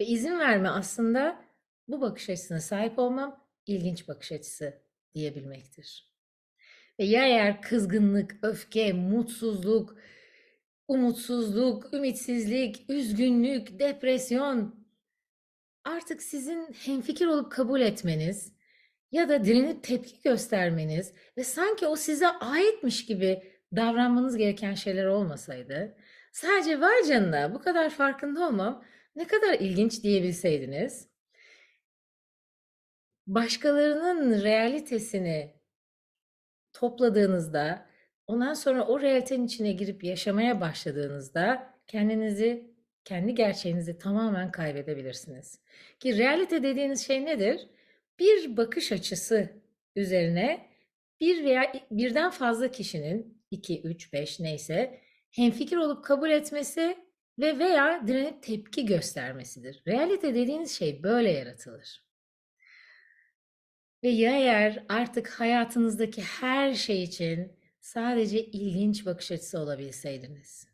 Ve izin verme aslında bu bakış açısına sahip olmam ilginç bakış açısı diyebilmektir. Ve ya eğer kızgınlık, öfke, mutsuzluk, umutsuzluk, ümitsizlik, üzgünlük, depresyon artık sizin hemfikir olup kabul etmeniz ya da direnip tepki göstermeniz ve sanki o size aitmiş gibi davranmanız gereken şeyler olmasaydı, sadece vay canına bu kadar farkında olmam ne kadar ilginç diyebilseydiniz, başkalarının realitesini topladığınızda, ondan sonra o realitenin içine girip yaşamaya başladığınızda kendinizi, kendi gerçeğinizi tamamen kaybedebilirsiniz. Ki realite dediğiniz şey nedir? Bir bakış açısı üzerine bir veya birden fazla kişinin 2, 3, 5 neyse hemfikir olup kabul etmesi ve veya direnip tepki göstermesidir. Realite dediğiniz şey böyle yaratılır. Ve ya eğer artık hayatınızdaki her şey için sadece ilginç bakış açısı olabilseydiniz.